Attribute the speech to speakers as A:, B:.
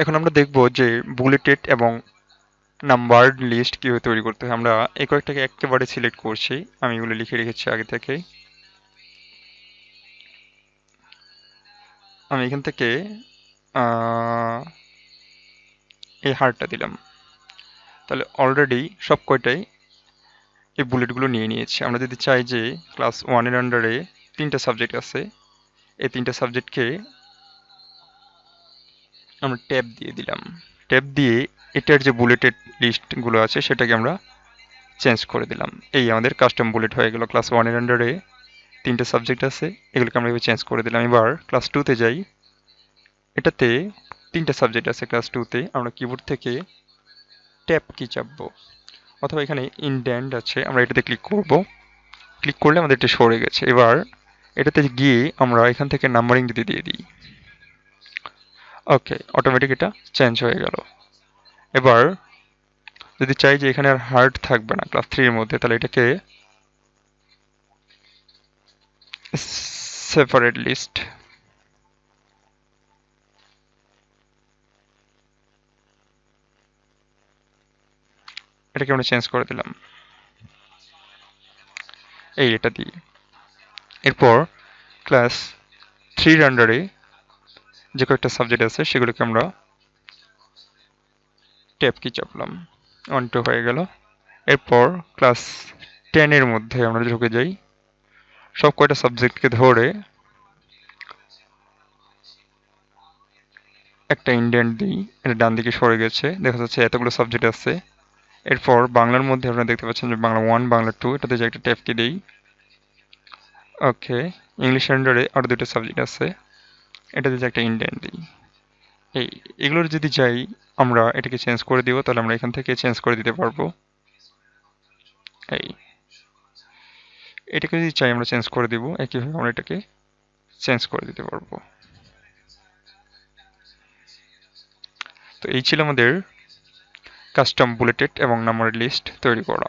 A: এখন আমরা দেখব যে বুলেটেড এবং নাম্বারড লিস্ট কীভাবে তৈরি করতে হয়। আমরা এই কয়েকটাকে একেবারে সিলেক্ট করছি। আমি এগুলো লিখে রেখেছি আগে থেকেই আমি এখান থেকে এই হারটা দিলাম। তাহলে অলরেডি সব কয়টাই এই বুলেটগুলো নিয়ে নিয়েছি। আমরা যদি চাই যে ক্লাস ওয়ানের আন্ডারে তিনটা সাবজেক্ট আছে, এই তিনটা সাবজেক্টকে আমরা ট্যাব দিয়ে দিলাম। ট্যাব দিয়ে এটার যে বুলেটেড লিস্টগুলো আছে, সেটাকে আমরা চেঞ্জ করে দিলাম। এই আমাদের কাস্টম বুলেট হয়ে গেল ক্লাস ওয়ানের আন্ডারে তিনটে সাবজেক্ট আছে, এগুলোকে আমরা চেঞ্জ করে দিলাম। এবার ক্লাস টুতে যাই। এটাতে তিনটা সাবজেক্ট আছে ক্লাস টুতে আমরা কিবোর্ড থেকে ট্যাপ কি চাপবো। অথবা এখানে ইনড্যান্ড আছে, আমরা এটাতে ক্লিক করব। ক্লিক করলে আমাদের এটা সরে গেছে। এবার এটাতে গিয়ে আমরা এখান থেকে নাম্বারিং দিতে দিয়ে দিই। ওকে অটোমেটিক এটা চেঞ্জ হয়ে গেল। এবার, যদি চাই যে এখানে আর হার্ড থাকবে না ক্লাস থ্রির মধ্যে, তাহলে এটাকে সেপারেট লিস্ট এটাকে আমরা চেঞ্জ করে দিলাম। এই এটা দিয়ে। এরপর ক্লাস থ্রির আন্ডারে যে কয়েকটা সাবজেক্ট আছে, সেগুলোকে আমরা ট্যাপ কি চাপলাম? ওয়ান টু হয়ে গেল। এরপর ক্লাস টেনের মধ্যে আমরা ঢুকে যাই। সব কয়টা সাবজেক্টকে ধরে একটা ইন্ডিয়ান দিই, এটা ডান দিকে সরে গেছে। দেখা যাচ্ছে এতগুলো সাবজেক্ট আছে। এরপর বাংলার মধ্যে আপনারা দেখতে পাচ্ছেন যে বাংলা ওয়ান বাংলা টু এটাতে যে একটা ট্যাপকে দিই? ওকে ইংলিশ আন্ডারে আরও দুটো সাবজেক্ট আছে। এটাতে যে একটা ইন্ডিয়ান দিই। এই, এগুলোর যদি চাই আমরা এটাকে চেঞ্জ করে দিব, তাহলে আমরা এখান থেকে চেঞ্জ করে দিতে পারব। এই, এটাকে যদি চাই, আমরা চেঞ্জ করে দিব, একইভাবে আমরা এটাকে চেঞ্জ করে দিতে পারব। তো এই ছিল আমাদের কাস্টম বুলেটেড এবং নাম্বার লিস্ট তৈরি করা।